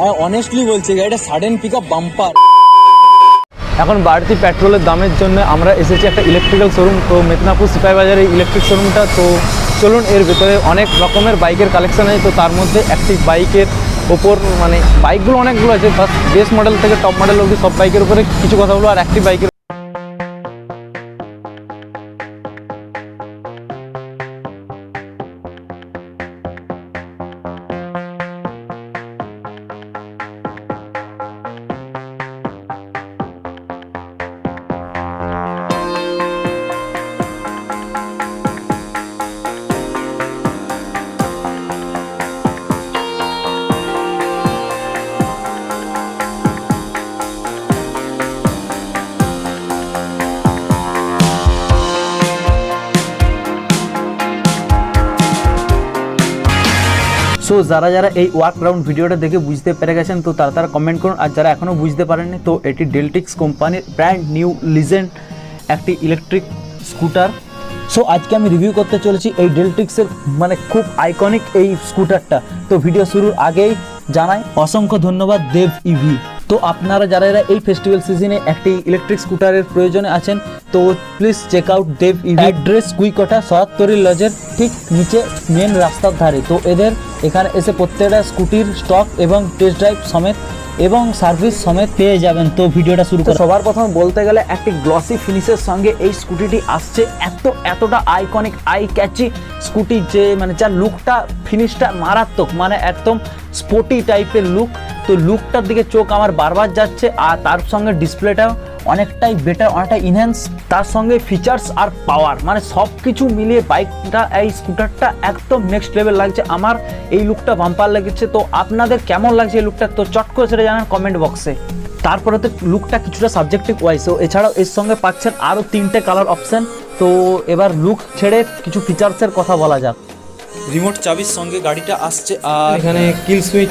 আমি অনেস্টলি বলছি গাড়িটা সাডেন পিক আপ বাম্পার এখন বাড়তি পেট্রোলের দামের জন্য আমরা এসেছি একটা ইলেকট্রিক্যাল শোরুম তো মেদিনীপুর সিপাই বাজারে ইলেকট্রিক শোরুমটা তো চলুন, এর ভেতরে অনেক রকমের বাইকের কালেকশন আছে, তো তার মধ্যে একটি বাইকের ওপর মানে বাইকগুলো অনেকগুলো আছে ফার্স্ট বেস মডেল থেকে টপ মডেল অবধি সব বাইকের উপরে কিছু কথা বলব, আর একটি বাইকের যারা যারা এই ওয়ার্ক রাউন্ড ভিডিওটা দেখে বুঝতে পেরে গেছেন, তো তারা তারা কমেন্ট করুন। আর যারা এখনও বুঝতে পারেননি, তো এটি ডেলটিক্স কোম্পানির ব্র্যান্ড নিউ লিজেন্ড একটি ইলেকট্রিক স্কুটার সো আজকে আমি রিভিউ করতে চলেছি এই ডেলটিক্সের মানে খুব আইকনিক এই স্কুটারটা তো ভিডিও শুরুর আগেই জানাই অসংখ্য ধন্যবাদ দেব ইভি তো আপনারা যারা যারা এই ফেস্টিভ্যাল সিজনে একটি ইলেকট্রিক স্কুটারের প্রয়োজনে আছেন, তো please check out Dev EV address কুইকটা সহাত্তরি লজের ঠিক নিচে মেন রাস্তার ধারে। তো এদের এখানে এসে প্রত্যেকটা স্কুটির স্টক এবং টেস্ট ড্রাইভ সমেত এবং সার্ভিস সমেত পেয়ে যাবেন। তো ভিডিওটা শুরু করে। সবার প্রথম বলতে গেলে একটি গ্লসি ফিনিশের সঙ্গে এই স্কুটিটি আসছে। এত এতটা আইকনিক আই ক্যাচি স্কুটি যে মানে যার লুকটা ফিনিশটা মারাত্মক মানে একদম স্পোর্টি টাইপের লুক তো লুকটার দিকে চোখ আমার বারবার যাচ্ছে আর তার সঙ্গে ডিসপ্লেটাও অনেকটাই বেটার অনেকটা ইনহ্যান্স তার সঙ্গে ফিচার্স আর পাওয়ার মানে সব কিছু মিলিয়ে বাইকটা এই স্কুটারটা একদম নেক্সট লেভেল লাগছে। আমার এই লুকটা বাম্পার লেগেছে। তো আপনাদের কেমন লাগছে এই লুকটা তো চট করে সেটা জানান কমেন্ট বক্সে তারপরে তো লুকটা কিছুটা সাবজেক্টিভ ওয়াইজ তো এছাড়াও এর সঙ্গে পাচ্ছেন আরও তিনটে কালার অপশান তো এবার লুক ছেড়ে কিছু ফিচার্সের কথা বলা যাক। রিমোট চাবির সঙ্গে গাড়িটা আসছে আর এখানে কিল সুইচ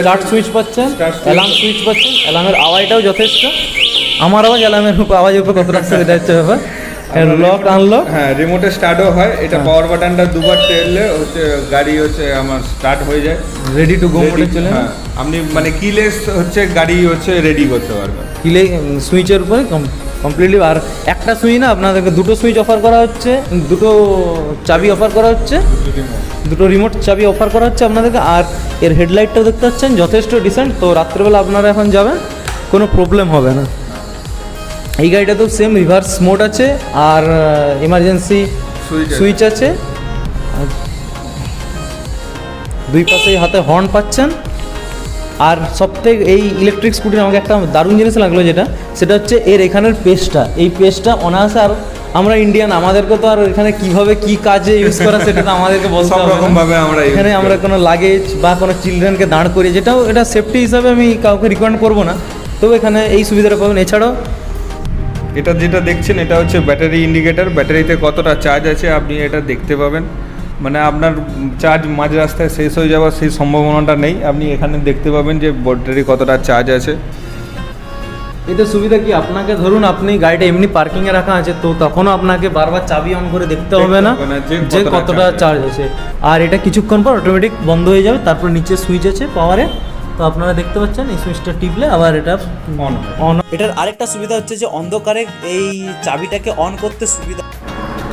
স্টার্ট সুইচ পাচ্ছেন অ্যালার্ম সুইচ পাচ্ছেন। অ্যালার্মের আওয়াজটাও যথেষ্ট। আমার আওয়াজ অ্যালার্মের আওয়াজের উপর কতটা সুবিধা হচ্ছে ব্যাপার। লক আনলক হ্যাঁ রিমোটে স্টার্টও হয়। এটা পাওয়ার বাটনটা দুবার টেললে হচ্ছে গাড়ি হচ্ছে আমার স্টার্ট হয়ে যায়। রেডি টু গো মোডে চলে হ্যাঁ, আপনি মানে কিলেস হচ্ছে গাড়ি হচ্ছে রেডি করতে পারবেন। কিলে সুইচের উপরে কমপ্লিটলি আর একটা সুইচ না আপনাদেরকে দুটো সুইচ অফার করা হচ্ছে দুটো চাবি অফার করা হচ্ছে। দুটো রিমোট চাবি অফার করা হচ্ছে আপনাদেরকে আর এর হেডলাইটটাও দেখতে পাচ্ছেন যথেষ্ট ডিসেন্ট তো রাত্রেবেলা আপনারা এখন যাবেন কোনো প্রবলেম হবে না। এই গাড়িটাতেও সেম রিভার্স মোড আছে আর ইমার্জেন্সি সুইচ আছে। দুই পাশেই হাতে হর্ন পাচ্ছেন। আর সবথেকে এই ইলেকট্রিক স্কুটির আমাকে একটা দারুণ জিনিস লাগল যেটা সেটা হচ্ছে এর এখানের পেস্টটা এই পেস্টটা অনায়াসে আর আমরা ইন্ডিয়ান আমাদেরকে তো আর এখানে কীভাবে কি কাজে ইউজ করা সেটা তো আমাদেরকে বলতে হবে রকমভাবে আমরা এখানে আমরা কোনো লাগেজ বা কোনো চিলড্রেনকে দাঁড় করি যেটাও এটা সেফটি হিসাবে আমি কাউকে রিকমেন্ড করব না। তবে এখানে এই সুবিধাটা পাবেন। এছাড়াও এটা যেটা দেখছেন এটা হচ্ছে ব্যাটারি ইন্ডিকেটার ব্যাটারিতে কতটা চার্জ আছে আপনি এটা দেখতে পাবেন। মানে আপনার চার্জ মাঝ রাস্তায় শেষ হয়ে যাওয়ার সেই সম্ভাবনাটা নেই। আপনি এখানে দেখতে পাবেন যে ব্যাটারি কতটা চার্জ আছে। এতে সুবিধা কি? আপনাকে ধরুন আপনি গাড়িটা এমনি পার্কিংয়ে রাখা আছে তো তখনও আপনাকে বারবার চাবি অন করে দেখতে হবে না? যে কতটা চার্জ আছে। আর এটা কিছুক্ষণ পর অটোমেটিক বন্ধ হয়ে যাবে তারপর নিচে সুইচ আছে পাওয়ারে তো আপনারা দেখতে পাচ্ছেন এই সুইচটা টিপলে আবার এটা অন অন এটার আরেকটা সুবিধা হচ্ছে যে অন্ধকারে এই চাবিটাকে অন করতে সুবিধা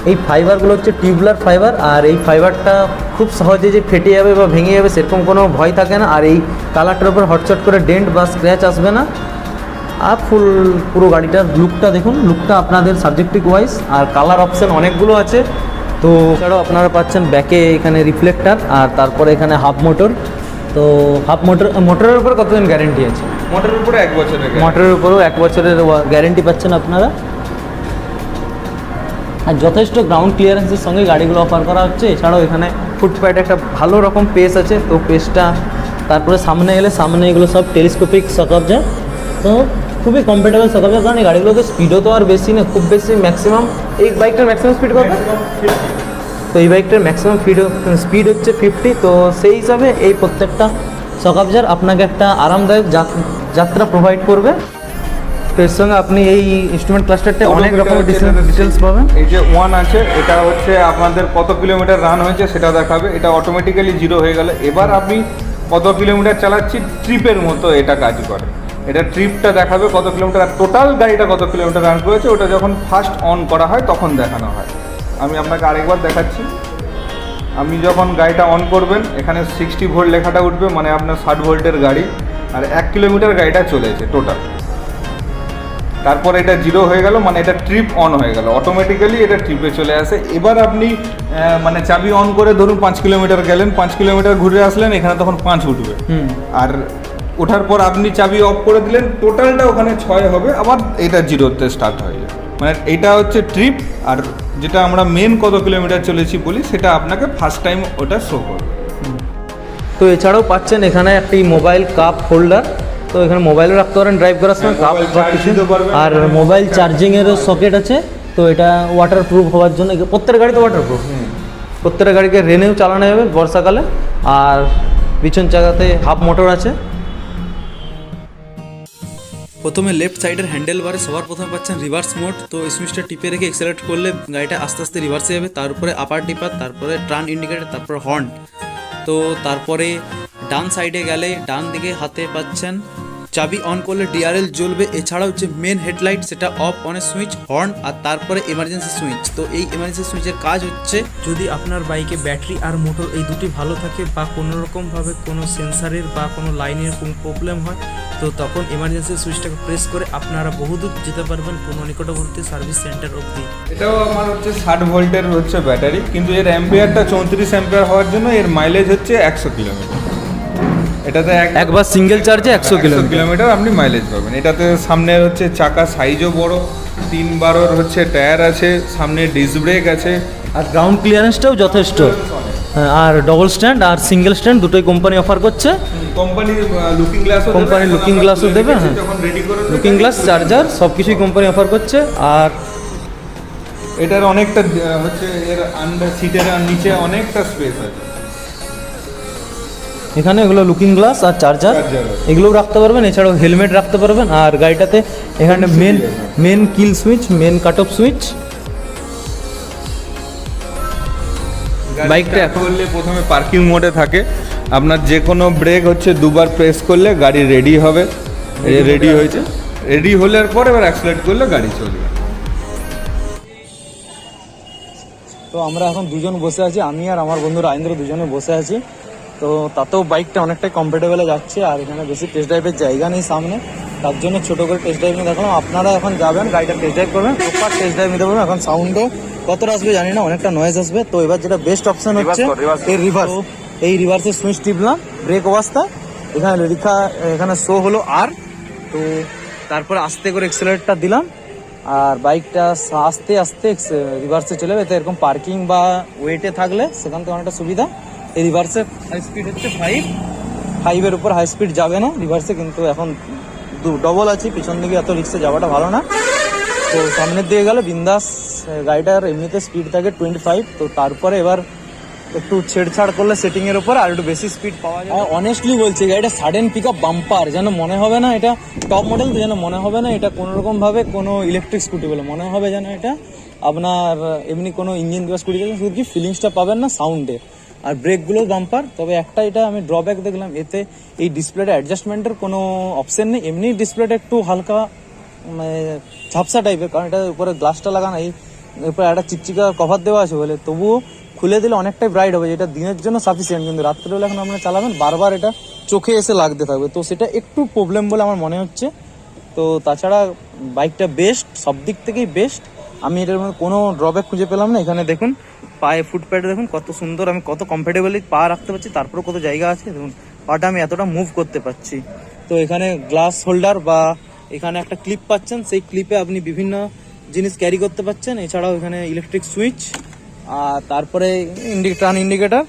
এই ফাইবারগুলো হচ্ছে টিউবলার ফাইবার আর এই ফাইবারটা খুব সহজে যে ফেটে যাবে বা ভেঙে যাবে সেরকম কোনো ভয় থাকে না। আর এই কালারটার উপর হটচট করে ডেন্ট বা স্ক্র্যাচ আসবে না। আর ফুল পুরো গাড়িটার লুকটা দেখুন লুকটা আপনাদের সাবজেক্টিভ ওয়াইজ আর কালার অপশান অনেকগুলো আছে। তো এছাড়াও আপনারা পাচ্ছেন ব্যাকে এখানে রিফ্লেক্টার আর তারপরে এখানে হাফ মোটর তো হাফ মোটর মোটরের উপর কতদিন গ্যারেন্টি আছে? মোটরের উপরে এক বছরের। মোটরের উপরেও এক বছরের গ্যারেন্টি পাচ্ছেন আপনারা? আর যথেষ্ট গ্রাউন্ড ক্লিয়ারেন্সের সঙ্গে গাড়িগুলো অফার করা হচ্ছে। এছাড়াও এখানে ফুটপাথে একটা ভালো রকম পেস আছে। তো পেসটা তারপরে সামনে এলে সামনে এগুলো সব টেলিস্কোপিক সকবজা তো খুবই কমফোর্টেবল সকবজা কারণ এই গাড়িগুলোতে স্পিডও তো আর বেশি না খুব বেশি ম্যাক্সিমাম এই বাইকটার ম্যাক্সিমাম স্পিড কত? তো এই বাইকটার ম্যাক্সিমাম স্পিড স্পিড হচ্ছে ফিফটি তো সেই হিসাবে এই প্রত্যেকটা সকাবজার আপনাকে একটা আরামদায়ক যাত- যাত্রা প্রোভাইড করবে। তো এর সঙ্গে আপনি এই ইনস্ট্রুমেন্ট ক্লাস্টারটা অনেক রকমের ডিটেলস পাবেন। এই যে ওয়ান আছে এটা হচ্ছে আপনাদের কত কিলোমিটার রান হয়েছে সেটা দেখাবে। এটা অটোমেটিক্যালি জিরো হয়ে গেলে। এবার আপনি কত কিলোমিটার চালাচ্ছি ট্রিপের মতো এটা কাজ করে। এটা ট্রিপটা দেখাবে কত কিলোমিটার আর টোটাল গাড়িটা কত কিলোমিটার রান করেছে ওটা যখন ফার্স্ট অন করা হয় তখন দেখানো হয়। আমি আপনাকে আরেকবার দেখাচ্ছি। আপনি যখন গাড়িটা অন করবেন এখানে সিক্সটি ভোল্ট লেখাটা উঠবে মানে আপনার ষাট ভোল্টের গাড়ি আর এক কিলোমিটার গাড়িটা চলেছে টোটাল তারপর এটা জিরো হয়ে গেল মানে এটা ট্রিপ অন হয়ে গেল। অটোমেটিক্যালি এটা ট্রিপে চলে আসে। এবার আপনি মানে চাবি অন করে ধরুন পাঁচ কিলোমিটার গেলেন পাঁচ কিলোমিটার ঘুরে আসলেন এখানে তখন পাঁচ উঠবে। আর ওঠার পর আপনি চাবি অফ করে দিলেন টোটালটা ওখানে ছয় হবে আবার এটা জিরোতে স্টার্ট হয়ে যাবে। মানে এটা হচ্ছে ট্রিপ আর যেটা আমরা মেন কত কিলোমিটার চলেছি বলি সেটা আপনাকে ফার্স্ট টাইম ওটা শো করবে। তো এছাড়াও পাচ্ছেন এখানে একটি মোবাইল কাপ হোল্ডার তো এখানে মোবাইলও রাখতে পারেন ড্রাইভ করার সময় হ্যাঁ, কাপ। আর মোবাইল চার্জিংয়েরও সকেট আছে। তো এটা ওয়াটার প্রুফ হওয়ার জন্য প্রত্যেকটা গাড়িতে ওয়াটার প্রুফ প্রত্যেকটা গাড়িকে রেনেও চালানো যাবে বর্ষাকালে। আর পিছন চাকাতে হাফ মোটর আছে। প্রথমে লেফট সাইডের হ্যান্ডেল বারে সবার প্রথমে পাচ্ছেন রিভার্স মোড তো সুইচটা টিপে রেখে এক্সেলেট করলে গাড়িটা আস্তে আস্তে রিভার্সে যাবে। তারপরে আপার টিপার তারপরে ট্রান ইন্ডিকেটার তারপরে হর্ন তো তারপরে ডান সাইডে গেলে ডান দিকে হাতে পাচ্ছেন চাবি অন করলে ডিআরএল জ্বলবে। এছাড়াও যে মেন হেডলাইট সেটা অফ অনের সুইচ হর্ন আর তারপরে এমার্জেন্সি সুইচ তো এই এমার্জেন্সি সুইচের কাজ হচ্ছে যদি আপনার বাইকে ব্যাটারি আর মোটর এই দুটি ভালো থাকে বা কোনো রকমভাবে কোনো সেন্সারের বা কোনো লাইনের কোনো প্রবলেম হয়, তো তখন এমার্জেন্সি সুইচটাকে প্রেস করে আপনারা বহুদূর যেতে পারবেন কোনো নিকটবর্তী সার্ভিস সেন্টার অবধি। এটাও আমার হচ্ছে ষাট ভোল্টের হচ্ছে ব্যাটারি কিন্তু এর অ্যাম্পিয়ারটা চৌত্রিশ অ্যাম্পিয়ার হওয়ার জন্য এর মাইলেজ হচ্ছে একশো কিলোমিটার। এটাতে এক- একবার সিঙ্গেল চার্জে একশো কিলোমিটার। কিলোমিটার আপনি মাইলেজ পাবেন। এটাতে সামনের হচ্ছে চাকা সাইজও বড় তিন বারোর হচ্ছে টায়ার আছে সামনে ডিস্ক ব্রেক আছে। আর গ্রাউন্ড ক্লিয়ারেন্সটাও যথেষ্ট। হ্যাঁ, আর ডবল স্ট্যান্ড আর সিঙ্গেল স্ট্যান্ড দুটোই কোম্পানি অফার করছে। Company looking glass Company looking glass ও দেবে, হ্যাঁ। লুকিং গ্লাস চার্জার সব কিছুই কোম্পানি অফার করছে। আর এটার অনেকটা হচ্ছে এর আন্ডার সিটের নিচে অনেকটা স্পেস আছে। এখানে এগুলো লুকিং গ্লাস আর চার্জার। এগুলোও রাখতে পারবেন এছাড়াও হেলমেট রাখতে পারবেন আর গাড়িটাতে এখানে main main kill switch main cut off switch বাইকটা বাইকটা করলে প্রথমে পার্কিং মোডে থাকে। আপনার যে কোনো ব্রেক হচ্ছে দুবার প্রেস করলে গাড়ি রেডি হবে। রেডি হয়েছে। রেডি হলে পর এবার অ্যাক্সিলেট করলে গাড়ি চলবে। তো আমরা এখন দুজন বসে আছি আমি আর আমার বন্ধু রাজেন্দ্র দুজনে বসে আছি। তো তাতেও বাইকটা অনেকটাই কমফোর্টেবলে যাচ্ছে আর এখানে বেশি টেস্ট ড্রাইভের জায়গা নেই সামনে। তার জন্য ছোট করে টেস্ট ড্রাইভ নিয়ে দেখলাম। আপনারা এখন যাবেন গাড়িটা টেস্ট ড্রাইভ করবেন প্রপার টেস্ট ড্রাইভ নিতে পারবেন। এখন সাউন্ডও কতটা আসবে জানি না অনেকটা নয়েজ আসবে। তো এবার যেটা বেস্ট অপশন হচ্ছে এই রিভার্স এই রিভার্সের সুইচ টিপলাম ব্রেক অবস্থা। এখানে লেখা এখানে শো হলো আর তো তারপরে আস্তে করে এক্সেলারেটটা দিলাম। আর বাইকটা আস্তে আস্তে রিভার্সে চলে যাবে। তো এরকম পার্কিং বা ওয়েটে থাকলে সেখান থেকে অনেকটা সুবিধা। রিভার্সে হাই স্পিড হচ্ছে ফাইভ ফাইভের উপর হাই স্পিড যাবে না রিভার্সে কিন্তু এখন দু ডবল আছে পিছন দিকে এত রিক্সে যাওয়াটা ভালো না। তো সামনের দিকে গেলে বিন্দাস গাড়িটার এমনিতে স্পিড থাকে টোয়েন্টি ফাইভ তো তারপরে এবার একটু ছেড়ছাড় করলে সেটিং এর উপর আর একটু বেশি স্পিড পাওয়া যায় অনেস্টলি বলছি গাড়িটা সাডেন পিক আপ বাম্পার যেন মনে হবে না এটা টপ মডেল তো যেন মনে হবে না এটা কোনো রকম ভাবে কোনো ইলেকট্রিক স্কুটি বলে। মনে হবে যেন এটা আপনার এমনি কোনো ইঞ্জিন দেওয়া স্কুটি শুধু কি ফিলিংসটা পাবেন না সাউন্ডে আর ব্রেকগুলো বাম্পার তবে একটা এটা আমি ড্রব্যাক দেখলাম, এতে এই ডিসপ্লেটা অ্যাডজাস্টমেন্টের কোনো অপশন নেই। এমনি ডিসপ্লেটা একটু হালকা মানে ঝাপসা টাইপের কারণ এটা উপরে গ্লাসটা লাগানো, এই উপরে একটা চিকচিকা কভার দেওয়া আছে বলে। তবুও খুলে দিলে অনেকটাই ব্রাইট হবে, যেটা দিনের জন্য সাফিসিয়েন্ট কিন্তু রাত্রেবেলা এখন আপনারা চালাবেন, বারবার এটা চোখে এসে লাগতে থাকবে। তো সেটা একটু প্রবলেম বলে আমার মনে হচ্ছে। তো তাছাড়া বাইকটা বেস্ট সব দিক থেকেই বেস্ট আমি এটার মধ্যে কোনো ড্রব্যাক খুঁজে পেলাম না, এখানে দেখুন। পায়ে ফুটপ্যাড দেখুন, কত সুন্দর, আমি কত কমফোর্টেবলি পা রাখতে পারছি তারপরে কত জায়গা আছে, দেখুন, পাটা আমি এতটা মুভ করতে পারছি। তো এখানে গ্লাস হোল্ডার বা এখানে একটা ক্লিপ পাচ্ছেন, সেই ক্লিপে আপনি বিভিন্ন জিনিস ক্যারি করতে পারছেন, এছাড়াও এখানে ইলেকট্রিক সুইচ আর তারপরে টার্ন ইন্ডিকেটার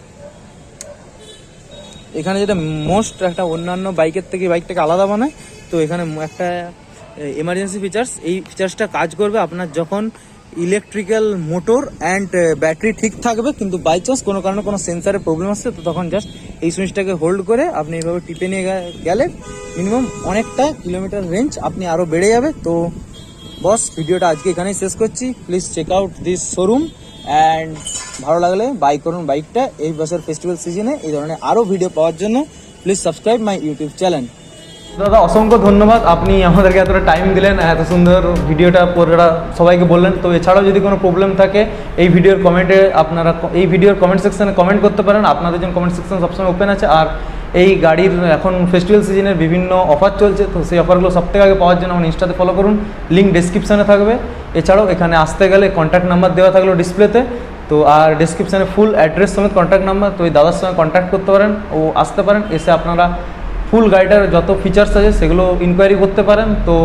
এখানে যেটা মোস্ট একটা অন্যান্য বাইকের থেকে বাইকটাকে আলাদা বানায়, তো এখানে একটা এমার্জেন্সি ফিচার্স এই ফিচার্সটা কাজ করবে আপনার যখন ইলেকট্রিক্যাল মোটর অ্যান্ড ব্যাটারি ঠিক থাকবে, কিন্তু বাই চান্স কোনো কারণে কোনো সেন্সারের প্রবলেম আসছে, তো তখন জাস্ট এই সুইচটাকে হোল্ড করে আপনি এইভাবে টিপে নিয়ে গেলে মিনিমাম অনেকটা কিলোমিটার রেঞ্জ আপনি আরও বেড়ে যাবে। তো বস, ভিডিওটা আজকে এখানেই শেষ করছি। Please check out this showroom and ভালো লাগলে বাই করুন বাইকটা এই বছর ফেস্টিভ্যাল সিজনে এই ধরনের আরও ভিডিও পাওয়ার জন্য please subscribe my YouTube channel দাদা, অসংখ্য ধন্যবাদ। আপনি আমাদেরকে এতটা টাইম দিলেন, এত সুন্দর ভিডিওটা পুরোটা সবাইকে বললেন। তো এছাড়াও যদি কোনো প্রবলেম থাকে, এই ভিডিওর কমেন্টে আপনারা এই ভিডিওর কমেন্ট সেকশানে কমেন্ট করতে পারেন। আপনাদের জন্য কমেন্ট সেকশন সবসময় ওপেন আছে। আর এই গাড়ির এখন ফেস্টিভ্যাল সিজনের বিভিন্ন অফার চলছে, তো সেই অফারগুলো সব থেকে আগে পাওয়ার জন্য আমার ইনস্টাতে ফলো করুন। লিঙ্ক ডিসক্রিপশানে থাকবে। এছাড়াও এখানে আসতে গেলে কন্ট্যাক্ট নাম্বার দেওয়া থাকল ডিসপ্লেতে তো। আর ডিসক্রিপশানে ফুল অ্যাড্রেস সমেত কন্ট্যাক্ট নাম্বার তো ওই দাদার সঙ্গে কন্ট্যাক্ট করতে পারেন। ও আসতে পারেন। এসে আপনারা ফুল গাড়িটার যত ফিচার্স আছে সেগুলো ইনকোয়ারি করতে পারেন তো